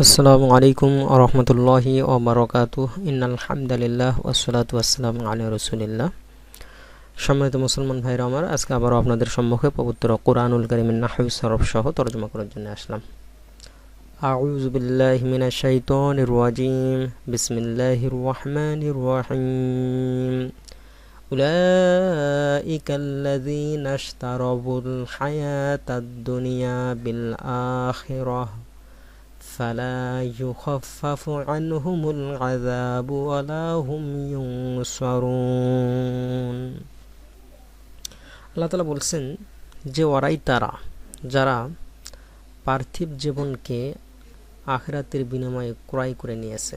আসসালামু আলাইকুম আরহামতুল্লাহি ওবরাকাতু ইন্নাল হামদালিল্লাহ ওয়াসসালাতু ওয়াসসালামু আলা রাসূলিল্লাহ সম্মানিত মুসলমান ভাইরা আমার আজকে আবারও আপনাদের সম্মুখে পবিত্র কোরআনুল কারীমের নাহউ সরফ সহ তরজমা করার জন্য আসলাম আউযু বিল্লাহি মিনাশ শাইতানির রাজিম বিসমিল্লাহির রহমানির রহিম أولئك الذين اشتروا الحياة الدنيا بالآخرة فلا يخفف عنهم العذاب ولا هم ينصرون আল্লাহ তালা বলছেন যে ওরাই তারা যারা পার্থিব জীবনকে আখরাতের বিনিময়ে ক্রয় করে নিয়েছে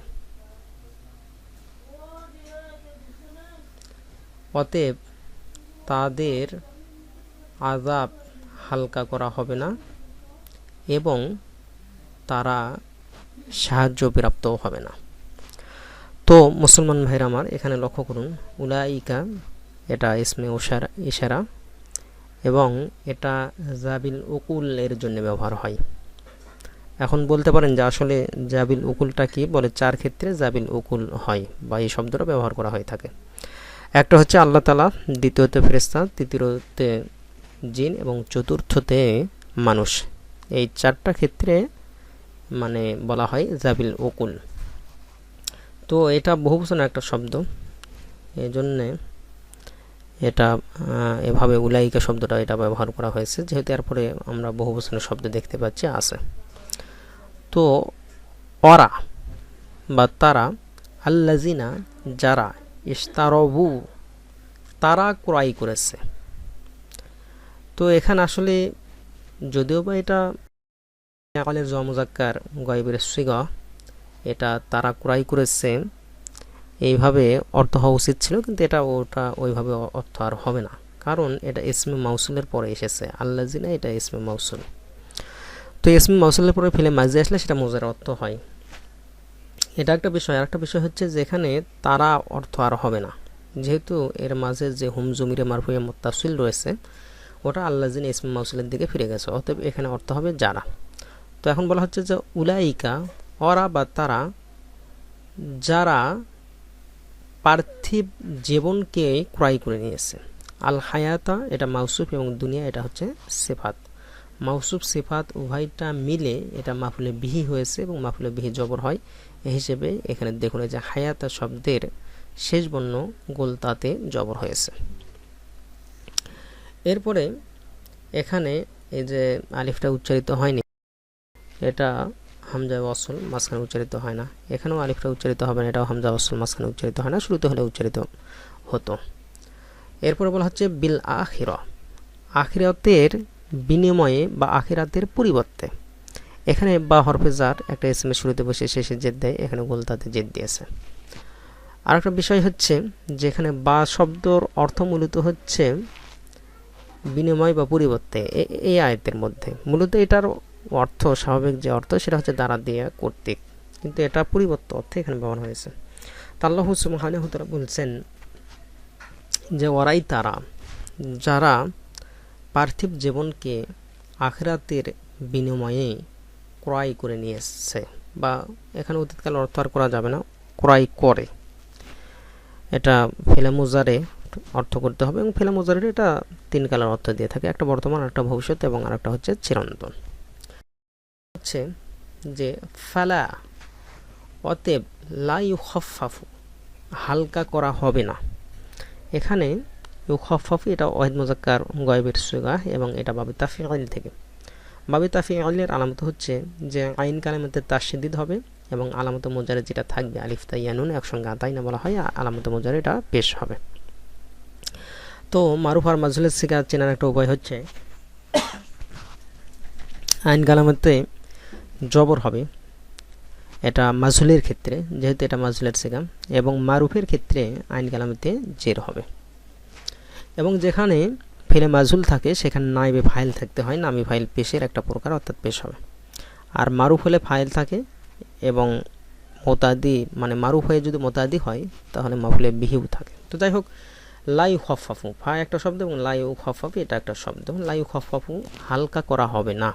অতএব তাদের আজাব হালকা করা হবে না এবং তারা সাহায্য প্রাপ্তও হবে না। তো মুসলমান ভাইরা আমার, এখানে লক্ষ্য করুন, উলাইকা এটা ইসমে ওশারা, ইশারা এবং এটা জাবিল উকুল এর জন্য ব্যবহার হয়। এখন বলতে পারেন যে আসলে জাবিল উকুলটা কি বলে? চার ক্ষেত্রে জাবিল উকুল হয় বা এই শব্দটা ব্যবহার করা হয়ে থাকে। একটা হচ্ছে আল্লাহ তালা দ্বিতীয়তে ফেরেস্তা তৃতীয়তে জিন এবং চতুর্থতে মানুষ। এই চারটা ক্ষেত্রে মানে বলা হয় জাবিল ওকুল তো এটা বহুবচনের একটা শব্দ। এই জন্যে এটা এভাবে উলাইকা শব্দটা এটা ব্যবহার করা হয়েছে। যেহেতু এরপরে আমরা বহুবচনের শব্দ দেখতে পাচ্ছি, আছে। তো অরা বা তারা আল্লাজিনা যারা ইস্তারবু তারা ক্রয় করেছে। তো এখানে আসলে যদিও বা এটা আকালের জমজাক্কার গয়েবের সিগ এটা তারা ক্রয় করেছে। এইভাবে অর্থ হওয়া উচিত ছিল, কিন্তু এটা, ওটা ওইভাবে অর্থ আর হবে না। কারণ এটা ইসমে মাউসুলের পরে এসেছে। আল্লাহ জিনা এটা ইসমে মাউসুল। তো ইসমে মাউসুলের পরে ফেলে মাঝে আসলে সেটা মজার অর্থ হয়। এটা একটা বিষয়। আর একটা বিষয় হচ্ছে যেখানে তারা অর্থ আর হবে না। যেহেতু এর মাঝে যে হুম জমিরে মারফুয়ে মোত্তাসিল রয়েছে, ওটা আল্লাহ জিন ইসমে মাউসুলের দিকে ফিরে গেছে। অতএব এখানে অর্থ হবে যারা। তো এখন বলা হচ্ছে যে উলাইকা অরা বা তারা যারা পার্থিব জীবনকে ক্রয় করে নিয়েছে। আল হায়াতা, এটা মাউসুফ এবং দুনিয়া, এটা হচ্ছে সেফাত। মাউসুফ, সেফাত উভয়টা মিলে এটা মাফুলে বিহি হয়েছে এবং মাফুলে বিহি জবর হয়। এ হিসেবে এখানে দেখুন যে হায়াতা শব্দের শেষ বর্ণ গোলতাতে জবর হয়েছে। এরপরে এখানে এই যে আলিফটা উচ্চারিত হয়নি। এটা হামজা অসল মাঝখানে উচ্চারিত হয় না। এখানেও আলিফটা উচ্চারিত হবে না, এটাও হামজা অসল মাঝখানে উচ্চারিত হয় না, শুরুতে হলে উচ্চারিত হতো। এরপরে বলা হচ্ছে বিল আখির। আখিরাতের বিনিময়ে বা আখিরাতের পরিবর্তে। এখানে বা হরফেজার একটা এস শুরুতে বসে শেষে জেদ দেয়, এখানে গোলতাতে জেদ দিয়েছে। আর একটা বিষয় হচ্ছে যেখানে বা শব্দর অর্থ মূলত হচ্ছে বিনিময় বা পরিবর্তে এই আয়তের মধ্যে। মূলত এটার অর্থ, স্বাভাবিক যে অর্থ, সেটা হচ্ছে দ্বারা দিয়ে কর্তৃক। কিন্তু এটা পরিবর্ত অর্থে এখানে ব্যবহার হয়েছে। তাল্লাহ সুমহানহতরা বলছেন যে ওরাই তারা, যারা পার্থিব জীবনকে আখরাতের বিনিময়ে ক্রয় করে নিয়ে এসছে বা এখানে অতীতকাল অর্থ আর করা যাবে না, ক্রয় করে। এটা ফেলামুজারে অর্থ করতে হবে এবং ফেলামুজারের এটা তিন কালার অর্থ দিয়ে থাকে, একটা বর্তমান একটা ভবিষ্যৎ এবং আরেকটা হচ্ছে চিরন্তন। হচ্ছে যে, ফালা, অতএব লাই খফাফু হালকা করা হবে না। এখানে ইউ ইউখফাফু এটা ওয়াহিদ মোজাক্কার গয়েবের সুগা এবং এটা বাবি তাফি আইল থেকে। বাবি তাফি আইলের আলামত হচ্ছে যে, আইন কালামতে তাসিদ্দিদ হবে এবং আলামত মোজারে যেটা থাকবে আলিফতা ইয়ানুন একসঙ্গে আতাই না বলা হয় আলামত মোজারে এটা পেশ হবে। তো মারুফ আর মাজুলের শিকার চেনার একটা উপায় হচ্ছে, আইন কালামতে জবর হবে। এটা মাজুলের ক্ষেত্রে, যেহেতু এটা মাজুলের সেগাম, এবং মারুফের ক্ষেত্রে আইন কালামেতে জের হবে। এবং যেখানে ফেলে মাজুল থাকে, সেখানে নাইবে ফাইল থাকতে হয়, নামি ফাইল পেশের একটা প্রকার অর্থাৎ পেশ হবে। আর মারুফ হলে ফাইল থাকে, এবং মোতাদি মানে মারুফ হয়ে যদি মোতাদি হয়, তাহলে মাফুলে বিহিউ থাকে। তো যাই হোক লাইউ খফাফু ফা একটা শব্দ এবং লাইউ খফাফু এটা একটা শব্দ। লাইউ খফাফু হালকা করা হবে না।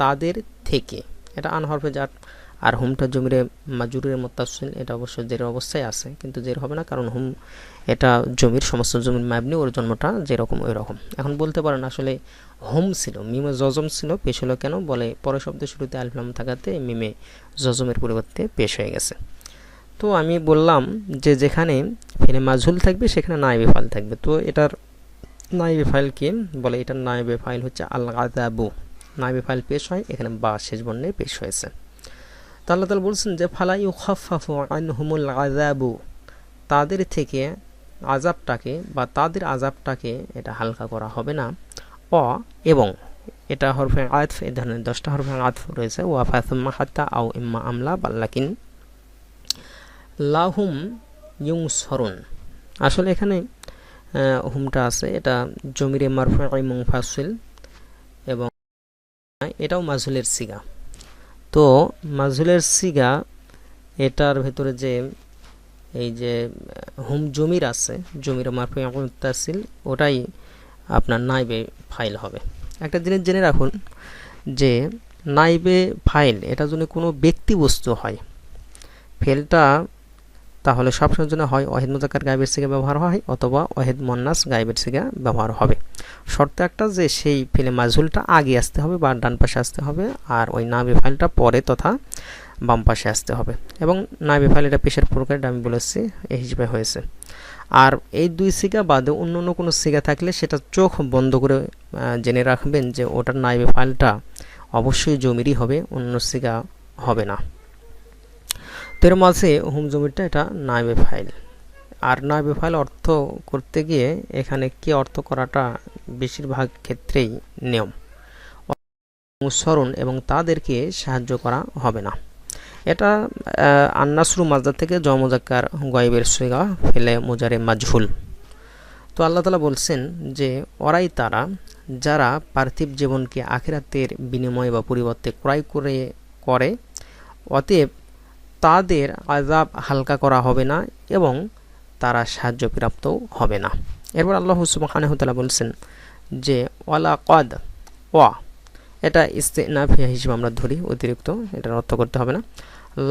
তাদের থেকে। এটা আন হরফে যার আর হুমটা জমিরে মাজুরের মোত্তাসিল এটা অবশ্য জের অবস্থায় আছে, কিন্তু জের হবে না, কারণ হুম এটা জমির সমস্ত জমির মাবনি, ওর জন্মটা যেরকম ওই রকম এখন বলতে পারেন আসলে হোম ছিল, মিমে জজম ছিল, পেশ হলো কেন? বলে পরে শব্দের শুরুতে আলফলাম থাকাতে মিমে জজমের পরিবর্তে পেশ হয়ে গেছে। তো আমি বললাম যে যেখানে ফেলে মাজহুল থাকবে, সেখানে নাইবে ফাইল থাকবে। তো এটার নাইবে ফাইল কি? বলে এটার নাইবে ফাইল হচ্ছে আল আদাবু নাইবে ফাইল পেশ হয়, এখানে বা শেষ বর্ণে পেশ হয়েছে। তো আল্লাহ তালা বলছেন যে ফালাই খাফাফু আনহুমুল আজাবু তাদের থেকে আজাবটাকে বা তাদের আজাবটাকে এটা হালকা করা হবে না। অ এবং এটা হরফে আতফ, এ ধরনের দশটা হরফে আতফ রয়েছে। ওয়াফাতুম্মা হাত্তা আও ইম্মা আমলা বাল্লাকিন লাহুম ইউং সরুন আসলে এখানে হুমটা আছে, এটা জমিরে মারফা মুংফাসিল এবং এটাও মাজহুলের সিগা। তো মাজহুলের সিগা, এটার ভেতরে যে এই যে, হুম জমির আছে, জমির মারফা মুতাসিল ওটাই আপনার নাইবে ফাইল হবে। একটা জিনিস জেনে রাখুন যে, নাইবে ফাইল এটা যদি কোনো ব্যক্তি বস্তু হয়। ফেলটা তাহলে সবসময়ের জন্য হয় অহেদ মোজাক্কার গাইবের সিগা ব্যবহার হয় অথবা অহেদ মন্নাস গাইবের সিগা ব্যবহার হবে। শর্ত একটা যে সেই ফিলে মাজহুলটা আগে আসতে হবে বা ডান পাশে আসতে হবে আর ওই নাবি ফাইলটা পরে তথা বাম পাশে আসতে হবে। এবং নাবি ফাইল এটা পেশের প্রকারটা আমি বলেছি এই হিসেবে হয়েছে। আর এই দুই সিগা বাদে অন্য অন্য কোনো সিগা থাকলে সেটা চোখ বন্ধ করে জেনে রাখবেন যে ওটার নাইবে ফাইলটা অবশ্যই জমিরই হবে, অন্য সিগা হবে না। তো এর মাঝে হোম জমিটা এটা নাইবে ফাইল। আর নাইবে ফাইল অর্থ করতে গিয়ে এখানে কি অর্থ করাটা বেশিরভাগ ক্ষেত্রেই নিয়ম। অনুসরণ এবং তাদেরকে সাহায্য করা হবে না। এটা আন্নাসরু মাজদা থেকে জমজাক্কার গয়েবের সুগা ফেলে মোজারে মাজহুল। তো আল্লাহ তালা বলছেন যে, ওরাই তারা যারা পার্থিব জীবনকে আখেরাতের বিনিময় বা পরিবর্তে ক্রয় করে করে, অতএব তাদের আজাব হালকা করা হবে না এবং তারা সাহায্য প্রাপ্তও হবে না। এরপর আল্লাহ সুবাহানহতালা বলছেন যে, ওয়ালা কদ ওয়া এটা ইস্তেনাফিয়া হিসেবে আমরা ধরি, অতিরিক্ত এটা অর্থ করতে হবে না।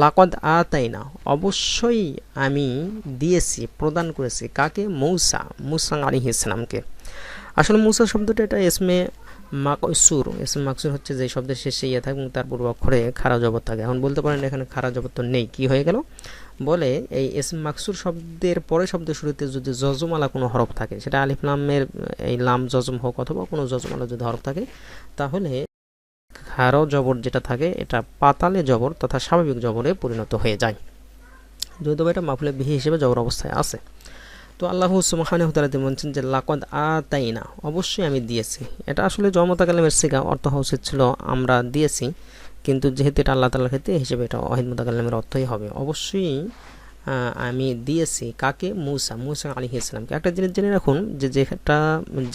লাকদ আতাই না অবশ্যই আমি দিয়েছি, প্রদান করেছি। কাকে? মৌসা, মুসা আলী ইসলামকে আসলে মুসা শব্দটা এটা এসমে মাকসুর এসম মাকসুর হচ্ছে যে শব্দের শেষে ইয়ে থাকে এবং তার পূর্ব অক্ষরে খারা জবত থাকে। এখন বলতে পারেন এখানে খারা জবত তো নেই। কি হয়ে গেল? বলে এই এসম মাকসুর শব্দের পরে শব্দের শুরুতে যদি জজমালা কোনো হরফ থাকে, সেটা আলিফলামের এই লাম জজম হোক অথবা কোনো জজমালা যদি হরফ থাকে, তাহলে খারো জবর যেটা থাকে, এটা পাতালে জবর তথা স্বাভাবিক জবরে পরিণত হয়ে যায়। যদিও এটা মাফুলে বিহি হিসেবে জবর অবস্থায় আছে। তো আল্লাহ সুমাহানহতালাতে বলছেন যে, লাকদ আ তাই না অবশ্যই আমি দিয়েছি। এটা আসলে জমতা কালামের সিগা, অর্থ উচিত ছিল আমরা দিয়েছি, কিন্তু যেহেতু এটা আল্লাহ তালার ক্ষেত্রে হিসেবে এটা অহিদ কালামের অর্থই হবে। অবশ্যই আমি দিয়েছি। কাকে? মুসা মুসা আলী ইসলামকে একটা জিনিস জেনে রাখুন যে, যেটা,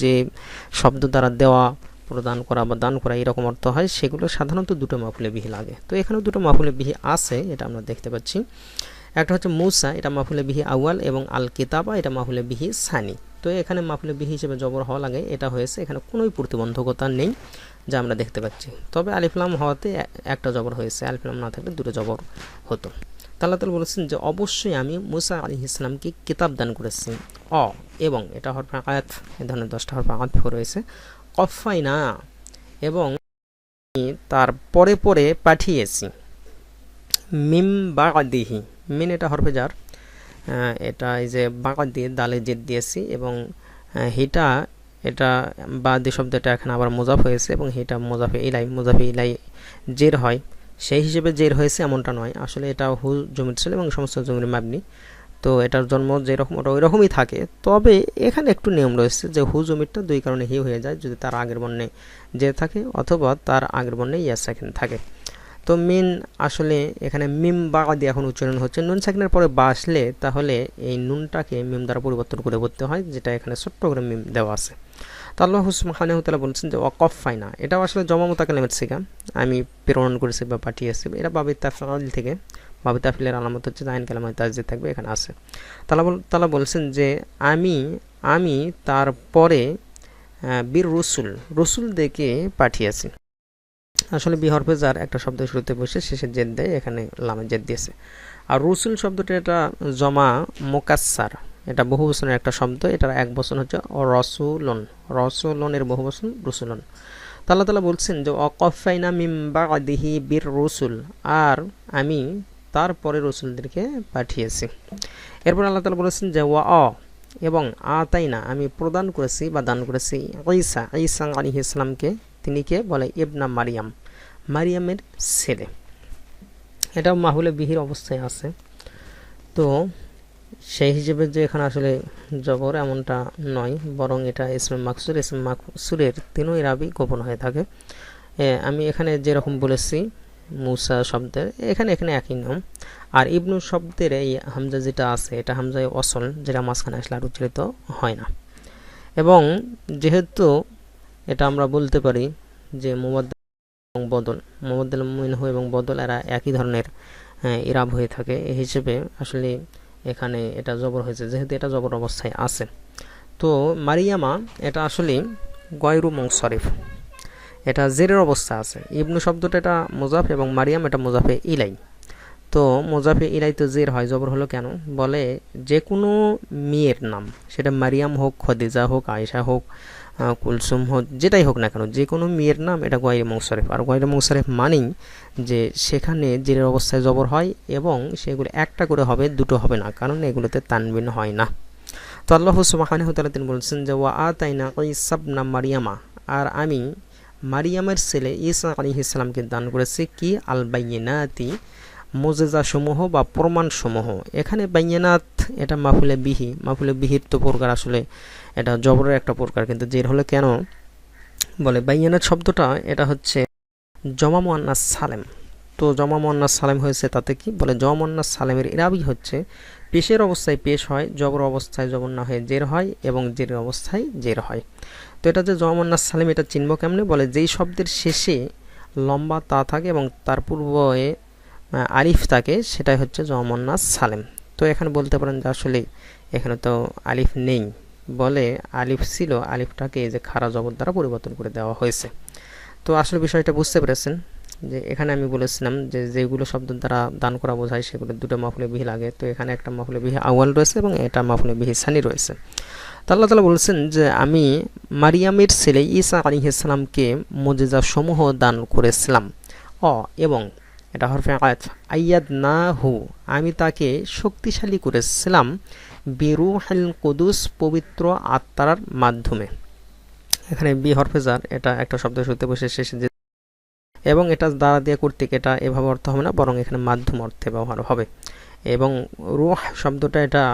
যে শব্দ দ্বারা দেওয়া, প্রদান করা বা দান করা এরকম অর্থ হয়, সেগুলো সাধারণত দুটো মাফুলে বিহি লাগে। তো এখানেও দুটো মাফুলে বিহি আছে, এটা আমরা দেখতে পাচ্ছি। একটা হচ্ছে মুসা, এটা মাফুলে বিহি আউয়াল এবং আল কিতাবা এটা মাফুলে বিহি সানি। তো এখানে মাফুলে বিহি হিসেবে জবর হওয়া লাগে, এটা হয়েছে, এখানে কোনোই প্রতিবন্ধকতা নেই যা আমরা দেখতে পাচ্ছি। তবে আলিফলাম হওয়াতে একটা জবর হয়েছে, আলিফলাম না থাকলে দুটো জবর হতো। তাল্লা তাল বলেছেন যে অবশ্যই আমি মুসা আলী ইসলামকে কিতাব দান করেছি, অ, এবং এটা হরফা আয়াত, এ ধরনের দশটা হরফা আয়াত রয়েছে কফাই না এবং তার পরে পরে পাঠিয়েছি, মিম বাগাদিহি মিন এটা হরফে যার। এটা এই যে বাঁকা দিয়ে দালে জেদ দিয়েছি এবং হিটা এটা বা দি শব্দটা এখানে আবার মোজাফ হয়েছে এবং হিটা মোজাফে ইলাই মোজাফে ইলাই জের হয়। সেই হিসেবে জের হয়েছে এমনটা নয়। আসলে এটা হু জমির ছিল এবং সমস্ত জমির মাবনি। তো এটার জন্ম যেরকম, ওটা ওই রকমই থাকে। তবে এখানে একটু নিয়ম রয়েছে যে হু জমিরটা দুই কারণে হি হয়ে যায়। যদি তার আগের বর্ণে যে থাকে অথবা তার আগের বর্ণে ইয়াস থাকে। তো মিন আসলে এখানে মিম বা দিয়ে এখন উচ্চারণ হচ্ছে। নুন সাকিনের পরে বা আসলে তাহলে এই নুনটাকে মিম দ্বারা পরিবর্তন করে করতে হয়, যেটা এখানে ছোট্ট করে মিম দেওয়া আছে। তো আল্লাহ হুসমাহানহতালা বলছেন যে, ওয়াকফ ফাইনা। এটাও আসলে জমা মোতাকালেমের শিখা আমি প্রেরণ করেছি বা পাঠিয়েছি এটা বাবি তাফাল থেকে, বাবি তাফিলের আলামত হচ্ছে জাইন কালামায় তাজে থাকবে, এখানে আছে। তালা বল, তালা বলছেন যে, আমি আমি তারপরে বীর রসুল রসুল দেখে পাঠিয়েছি। আসলে বি হরফে যার একটা শব্দ শুরুতে বসে, শেষে জেদ দেয়, এখানে লামে জেদ দিয়েছে। আর রসুল শব্দটা এটা জমা মোকাসার এটা বহু বচনের একটা শব্দ, এটার এক বচন হচ্ছে রসুলন, রসুলনের বহু বচন রসুলন তাল্লাহ তালা বলছেন যে অকফাইনা মিম্বা আদিহি বীর রসুল আর আমি তারপরে রসুলদেরকে পাঠিয়েছি। এরপর আল্লাহ তালা বলেছেন যে, ওয়া অ এবং আ তাই না আমি প্রদান করেছি বা দান করেছি ঈসা ঈসা আলী ইসলামকে তিনি কে বলে ইবনা মারিয়াম, মারিয়ামের ছেলে। এটাও মাহুলে বিহির অবস্থায় আছে। তো সেই হিসেবে যে এখানে আসলে জবর এমনটা নয়, বরং এটা ইসমে মাকসুর ইসমে মাকসুরের তিনই রাবি গোপন হয়ে থাকে। আমি এখানে যেরকম বলেছি, মুসা শব্দের, এখানে এখানে একই নাম। আর ইবনু শব্দের এই হামজা যেটা আছে, এটা হামজায় অসল, যেটা মাঝখানে আসলে আর উচ্চারিত হয় না। এবং যেহেতু এটা আমরা বলতে পারি যে মোবাদ এবং বদল, মোবাদ্দুল মিনহু এবং বদল এরা একই ধরনের ইরাব হয়ে থাকে। এই হিসেবে আসলে এখানে এটা জবর হয়েছে, যেহেতু এটা জবর অবস্থায় আছে। তো মারিয়ামা, এটা আসলে গয়রু মংসরিফ এটা জেরের অবস্থা আছে। ইবনু শব্দটা এটা মোজাফ এবং মারিয়াম এটা মোজাফে ইলাই। তো মোজাফে ইলাই তো জের হয়, জবর হলো কেন? বলে যে কোনো মেয়ের নাম, সেটা মারিয়াম হোক, খদিজা হোক আয়সা হোক কুলসুম হোক যেটাই হোক না কেন যে কোনো মেয়ের নাম এটা গয়ের মৌসরেফ। আর গয়ের মৌসরেফ মানেই যে সেখানে জেরের অবস্থায় জবর হয় এবং সেগুলো একটা করে হবে, দুটো হবে না, কারণ এগুলোতে তানবিন হয় না। তো আল্লাহ সুবাহানি হতালা তিনি বলছেন যে, ওয়া আ তাই না ওই সাবনা মারিয়ামা। আর আমি মারিয়ামের ছেলে ইসা আলী ইসলামকে দান করেছি কি? আল বাইনাতি মোজেজাসমূহ বা প্রমাণসমূহ। এখানে বাইনাত এটা মাফুলে বিহি। মাফুলে বিহির তো প্রকার আসলে এটা জবরের একটা প্রকার। কিন্তু জের হলে কেন? বলে বাইয়ানাত শব্দটা এটা হচ্ছে জমা মোয়ান্নাস সালেম। তো জমা মোয়ান্নাস সালেম হয়েছে তাতে কি? বলে, জমা মোয়ান্নাস সালেমের ইরাবি হচ্ছে, পেশের অবস্থায় পেশ হয়, জবর অবস্থায় জবর না হয়ে জের হয় এবং জের অবস্থায় জের হয়। তো এটা যে জমা মোয়ান্নাস সালেম, এটা চিনব কেমনে? বলে, যেই শব্দের শেষে লম্বা তা থাকে এবং তার পূর্বে আরিফ থাকে, সেটাই হচ্ছে জমা মোয়ান্নাস সালেম। তো এখানে বলতে পারেন যে আসলে এখানে তো আলিফ নেই বলে আলিফ ছিল, আলিফটাকে যে খারা জবর দ্বারা পরিবর্তন করে দেওয়া হয়েছে। তো আসলে বিষয়টা বুঝতে পেরেছেন যে এখানে আমি বলেছিলাম যে যেগুলো শব্দ দ্বারা দান করা বোঝায় সেগুলো দুটো মাফুলে বিহি লাগে। তো এখানে একটা মাফুলে বিহি আওয়াল রয়েছে এবং এটা মাফুলে বিহি সানি রয়েছে। তো আল্লাহ তালা বলছেন যে আমি মারিয়ামের ছেলে ইসা আলী ইসলামকে মজেজা সমূহ দান করেছিলাম। অ এবং এটা হরফে আয়াত। আয়াদ না হু আমি তাকে শক্তিশালী করেছিলাম বিরুহাল কুদুস পবিত্র আত্মার মাধ্যমে। এখানে বি হরফেজার এটা একটা শব্দ শুরুতে বসে শেষে যে এবং এটা দ্বারা দিয়ে কর্তৃক, এটা এভাবে অর্থ হবে না, বরং এখানে মাধ্যম অর্থে ব্যবহার হবে। এবং রুহ শব্দটা এটা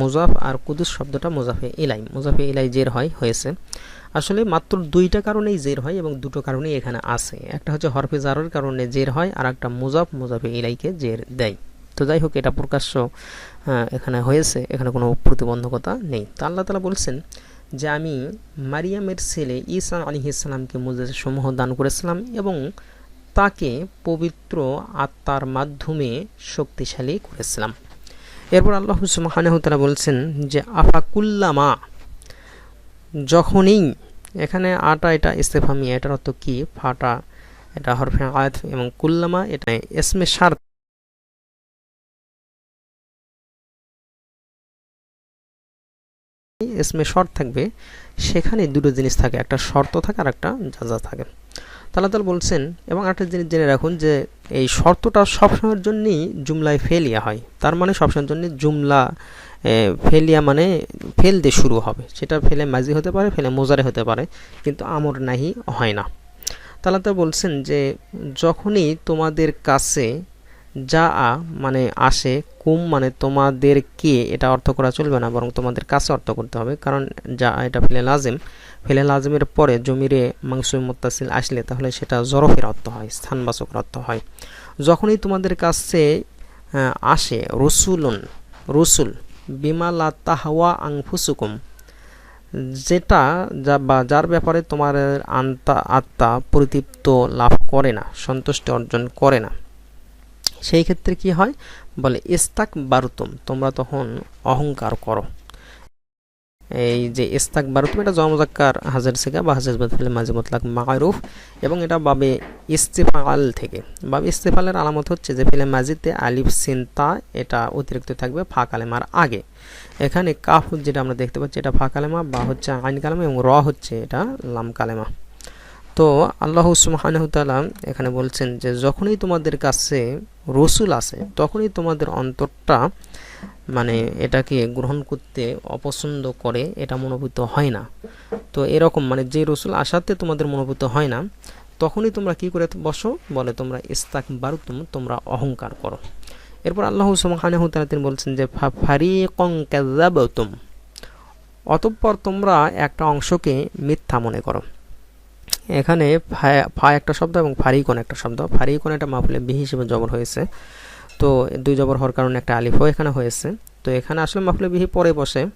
মুজাফ আর কুদুস শব্দটা মুজাফে ইলাই। মুজাফে ইলাই জের হয়, হয়েছে। আসলে মাত্র দুইটা কারণেই জের হয় এবং দুটো কারণেই এখানে আছে। একটা হচ্ছে হরফে জারের কারণে জের হয়, আর একটা মুজাফ মুজাফে ইলাইকে জের দেয়। তো যাই হোক, এটা প্রকাশ্য এখানে হয়েছে। এখানে কোনো প্রতিবন্ধকতা নেই। তো আল্লাহ তালা বলছেন যে, আমি মারিয়ামের ছেলে ইসা আলী ইসলামকে সমূহ দান করেছিলাম এবং তাকে পবিত্র আত্মার মাধ্যমে শক্তিশালী করেছিলাম। এরপর আল্লাহ সুমাহানহতালা বলছেন যে আফাকুল্লামা যখনই এখানে আটা এটা ইস্তেফামি এটার অর্থ কি? ফাটা, এটা হরফে আয়াত এবং কুল্লামা এটা এসমে সার এসমে শর্ত থাকবে, সেখানে দুটো জিনিস থাকে, একটা শর্ত থাকে আর একটা যাজা থাকে। তাহলে তাহলে বলছেন এবং একটা জিনিস জেনে রাখুন যে এই শর্তটা সবসময়ের জন্যই জুমলায় ফেলিয়া হয়। তার মানে সবসময়ের জন্য জুমলা ফেলিয়া মানে ফেল দিয়ে শুরু হবে। সেটা ফেলে মাজি হতে পারে, ফেলে মোজারে হতে পারে, কিন্তু আমর নাহি হয় না। তাহলে বলছেন যে যখনই তোমাদের কাছে যা আ মানে আসে, কুম মানে তোমাদেরকে এটা অর্থ করা চলবে না, বরং তোমাদের কাছে অর্থ করতে হবে। কারণ যা এটা ফেলে লাজিম। ফেলে লাজিমের পরে জমিরে মাংস মোত্তাসিল আসলে, তাহলে সেটা জরফের অর্থ হয়, স্থানবাচকের অর্থ হয়। যখনই তোমাদের কাছে আসে, রসুলুন, রসুল বিমালা তাহাওয়া আংফুসুকুম যেটা যা বা যার ব্যাপারে তোমার আন্তা, আত্মা পরিতৃপ্ত লাভ করে না, সন্তুষ্টি অর্জন করে না। সেই ক্ষেত্রে কি হয়? বলে, ইস্তাক বারুতুম, তোমরা তখন অহংকার করো। এই যে, ইস্তাক বারুতুম এটা জমজাক্কার হাজার সিগা বা হাজার ফেলে মাঝে মতলাক মারুফ এবং এটা বাবে ইস্তেফাল থেকে। বাবে ইস্তেফালের আলামত হচ্ছে যে, ফেলে মাজিদে আলিফ সিনতা এটা অতিরিক্ত থাকবে ফা কালেমার আগে। এখানে কাফ যেটা আমরা দেখতে পাচ্ছি এটা ফা কালেমা বা হচ্ছে আইন কালেমা এবং র হচ্ছে এটা লাম কালেমা। তো আল্লাহ সুমাহানহতালা এখানে বলছেন যে, যখনই তোমাদের কাছে রসুল আসে, তখনই তোমাদের অন্তরটা মানে এটাকে গ্রহণ করতে অপছন্দ করে, এটা মনোভূত হয় না। তো এরকম মানে যে রসুল আসাতে তোমাদের মনোভূত হয় না, তখনই তোমরা কি করে বসো? বলে তোমরা ইস্তাক বারুতুম তোমরা অহংকার করো। এরপর আল্লাহ সুমাহানহতালা তিনি বলছেন যে ফারি কং কাজাবতুম অতঃপর তোমরা একটা অংশকে মিথ্যা মনে করো। এখানে ফা একটা শব্দ এবং ফারিকন একটা শব্দ। ফারিকন এটা মাফুলে বিহি হিসেবে জবর হয়েছে। তো দুই জবর হওয়ার কারণে একটা আলিফও এখানে হয়েছে। তো এখানে আসলে মাফুলে বিহি পরে বসে।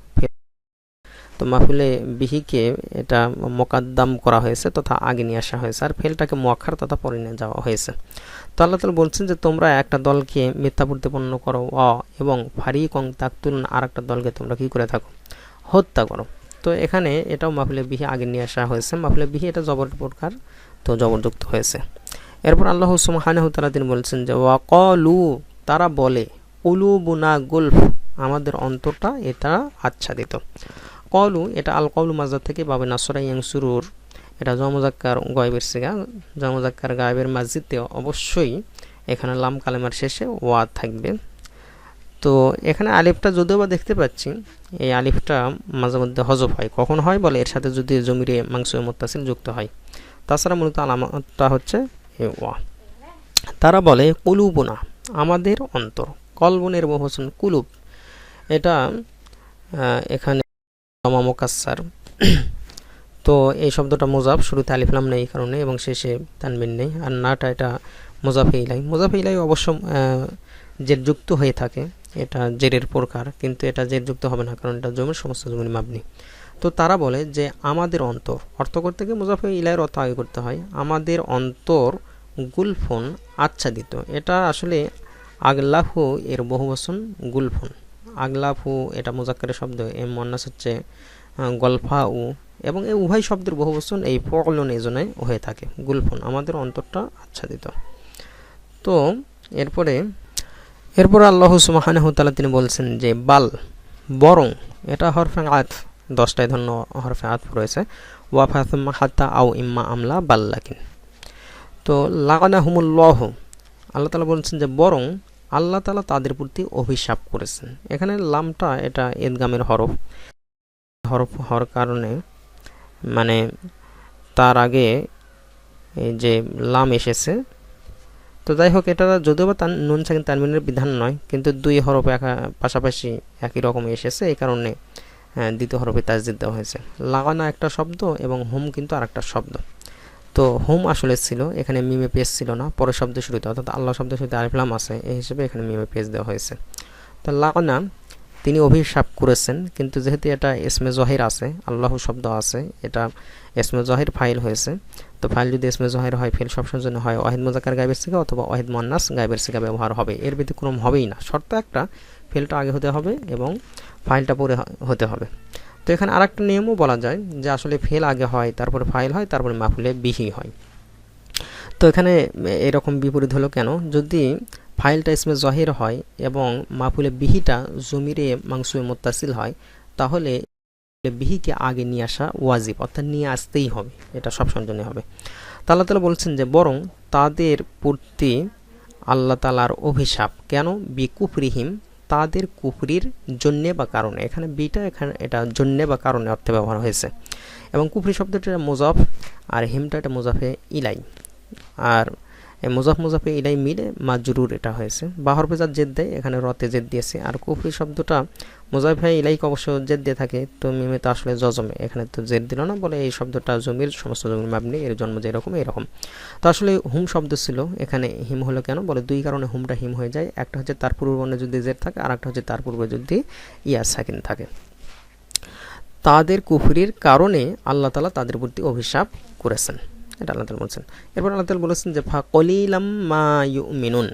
তো মাফুলে বিহিকে এটা মোকাদ্দাম করা হয়েছে তথা আগে নিয়ে আসা হয়েছে। আর ফেলটাকে মোয়াক্ষার তথা পরে নিয়ে যাওয়া হয়েছে। তো আল্লাহ তালা বলছেন যে, তোমরা একটা দলকে মিথ্যা প্রতিপন্ন করো, অ, এবং ফারিকং তাকতুল আর একটা দলকে তোমরা কি করে থাকো? হত্যা করো। তো এখানে এটাও মাফুলে বিহি আগে নিয়ে আসা হয়েছে। মাফুলে বিহি এটা জবর প্রকার তো জবরযুক্ত হয়েছে। এরপর আল্লাহ সুমহানে তারা তিনি বলছেন যে, ওয়াকলু তারা বলে উলু বুনা গুলফ আমাদের অন্তরটা এটা আচ্ছাদিত। কলু, এটা আল কলু মাজার থেকে বাবে নাসরা সুরুর এটা জমজাক্কার গয়েবের সিগা, জমজাক্কার গায়েবের মাসজিদে অবশ্যই এখানে লাম কালেমার শেষে ওয়াদ থাকবে। তো এখানে আলিফটা যদিও বা দেখতে পাচ্ছি, এই আলিফটা মাঝে মধ্যে হজব হয়। কখন হয় বলে? এর সাথে যদি জমিরে মাংস মোত্তাসিল যুক্ত হয়। তাছাড়া মূলত আলামতটা হচ্ছে ওয়া। তারা বলে, কুলুবুনা, আমাদের অন্তর। কলবনের বহুবচন কুলুব। এটা এখানে মোকাসার তো এই শব্দটা মোজাফ, শুরুতে আলিফলাম নেই কারণে এবং শেষে তানবিন নেই। আর নাটা এটা মোজাফে ইলাই। মোজাফে ইলাই অবশ্য জের যুক্ত হয়ে থাকে, এটা জেরের প্রকার, কিন্তু এটা জের যুক্ত হবে না, কারণ এটা জমির সমস্ত জমির মাপনি। তো তারা বলে যে, আমাদের অন্তর, অর্থ করতে গিয়ে মুজাফে ইলাইয়ের অর্থ আগে করতে হয়, আমাদের অন্তর গুলফোন আচ্ছাদিত। এটা আসলে আগলাফু এর বহুবচন গুলফোন। আগলাফু এটা মোজাক্কারের শব্দ এম মন্নাস হচ্ছে গল্ফা উ এবং এই উভয় শব্দের বহু বহুবচন এই প্রকলন এজনে হয়ে থাকে, গুলফোন। আমাদের অন্তরটা আচ্ছাদিত। তো এরপরে এরপর আল্লাহ সুমাহানহতালা তিনি বলছেন যে, বাল, বরং এটা হরফে আত, দশটায় ধন্য হরফে আত রয়েছে। ওয়াফাসমা হাত্তা আও ইম্মা আমলা বাল্লাকিন। তো লাগানা হুমুল্লাহ আল্লাহ তালা বলছেন যে, বরং আল্লাহ তালা তাদের প্রতি অভিশাপ করেছেন। এখানে লামটা এটা ঈদগামের হরফ। হরফ হওয়ার কারণে মানে তার আগে এই যে লাম এসেছে তো যাই হোক, এটা যদিও বা তার নুন সাকিন তানমিনের বিধান নয়, কিন্তু দুই হরফ একা পাশাপাশি একই রকম এসেছে, এই কারণে দ্বিতীয় হরফে তাজদিদ দেওয়া হয়েছে। লাগানা একটা শব্দ এবং হোম কিন্তু আর একটা শব্দ। তো হোম আসলে ছিল, এখানে মিমে পেজ ছিল না, পরের শব্দ শুরুতে, অর্থাৎ আল্লাহ শব্দ শুরুতে আরিফলাম আছে, এই হিসেবে এখানে মিমে পেজ দেওয়া হয়েছে। তো লাগানা তিনি অভিশাপ করেছেন, কিন্তু যেহেতু এটা এসমে জহির আছে, আল্লাহ শব্দ আছে, এটা এসমে জহির ফাইল হয়েছে। তো ফাইল যদি এসমে জহির হয় ফেল সবসময় জন্য হয় ওয়াহিদ মোজাকার গাইবের সিকা অথবা ওয়াহিদ মন্নাস গাইবের সিকা ব্যবহার হবে। এর ব্যতিক্রম হবেই না। শর্ত একটা ফেলটা আগে হতে হবে এবং ফাইলটা পরে হতে হবে। তো এখানে আর একটা নিয়মও বলা যায় যে আসলে ফেল আগে হয়, তারপরে ফাইল হয়, তারপরে মাফুলে বিহি হয়। তো এখানে এরকম বিপরীত হলো কেন? যদি ফাইলটা ইসমে জহির হয় এবং মাফুলে বিহিটা জমিরে মাংসুয়ে মোত্তাসিল হয়, তাহলে বিহিকে আগে নিয়ে আসা ওয়াজিব, অর্থাৎ নিয়ে আসতেই হবে, এটা সবসময় জন্য হবে। তাল্লাহ তালা বলছেন যে, বরং তাদের প্রতি আল্লাহ তালার অভিশাপ, কেন? বিকুফরিহিম, তাদের কুফরির জন্যে বা কারণে। এখানে বিটা, এখানে এটা জন্যে বা কারণে অর্থে ব্যবহার হয়েছে। এবং কুফরি শব্দটা মোজাফ, আর হিমটা এটা মোজাফে ইলাই। আর মোজাফ মুজাফে ইলাই মিলে মাজরুর এটা হয়েছে। বাহর পেজার জেদ দেয়, এখানে রতে জেদ দিয়েছে। আর কুফরি শব্দটা মোজাফে ইলাইকে অবশ্য জেদ দিয়ে থাকে, তো মিমে তো আসলে জজমে, এখানে তো জেদ দিল না বলে এই শব্দটা জমির সমস্ত জমির মাপনি, এর জন্ম যেরকম এরকম তো আসলে হুম শব্দ ছিল, এখানে হিম হলো কেন বলে দুই কারণে হুমটা হিম হয়ে যায়। একটা হচ্ছে তার পূর্ববর্ণে যদি জেদ থাকে, আর একটা হচ্ছে তার পূর্বে যদি ইয়ার সাকিন থাকে। তাদের কুফরির কারণে আল্লাহ তালা তাদের প্রতি অভিশাপ করেছেন। এটা আল্লাহ বলছেন। এরপর আল্লাহ বলেছেন যে ফা কলিলাম মা ইউ মিনুন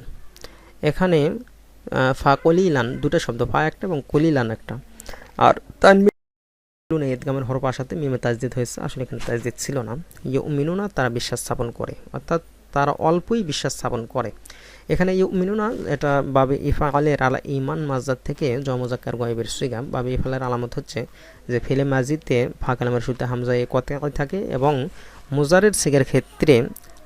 এখানে ফা কলিলান দুটো শব্দ, ফা একটা এবং কলিলান একটা। আর তানবিন ঈদগামের হরফ আসাতে মিমে তাজদিদ হয়েছে। আসলে এখানে তাজদিদ ছিল না। ইউ মিনুনা তারা বিশ্বাস স্থাপন করে। অর্থাৎ তারা অল্পই বিশ্বাস স্থাপন করে। এখানে ইউ মিনুনা এটা বাবে ইফালের আলা ইমান মাজদার থেকে জমজাক্কার গয়েবের সুইগাম বাবে ইফালের আলামত হচ্ছে যে, ফেলে মাজিদে ফাঁকালামের সুতে হামজা এ কথায় থাকে এবং মুজারের সিগের ক্ষেত্রে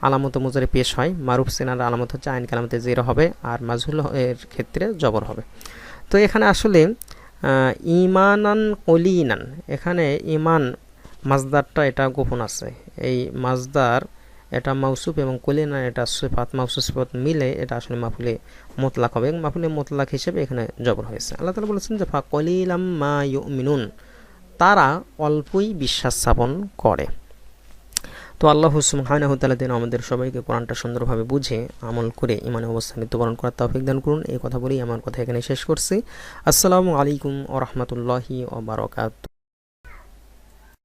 আলামত মুজারে পেশ হয়, মারুফ সিনার আলামত হচ্ছে আইন কালামতে জিরো হবে আর মাজহুল এর ক্ষেত্রে জবর হবে। তো এখানে আসলে ইমানান কলিনান, এখানে ইমান মাজদারটা এটা গোপন আছে। এই মাজদার, এটা মাউসুফ এবং কলিনান এটা সিফাত, মাউসুফ সিফাত মিলে এটা আসলে মাফুলে মোতলাক হবে মাফুলে মোতলাক হিসেবে এখানে জবর হয়েছে। আল্লাহ তালা বলেছেন যে, ফা কলিলাম মা মিনুন তারা অল্পই বিশ্বাস স্থাপন করে। তো আল্লাহ সুবহানাহু তাআলা দিন আমাদের সবাইকে কোরআনটা সুন্দরভাবে বুঝে, আমল করে ইমানে অবস্থা মৃত্যুবরণ করার তৌফিক দান করুন। এই কথা বলেই আমার কথা এখানে শেষ করছি। আসসালামু আলাইকুম ওয়া রাহমাতুল্লাহি ওয়া বারাকাতুহু।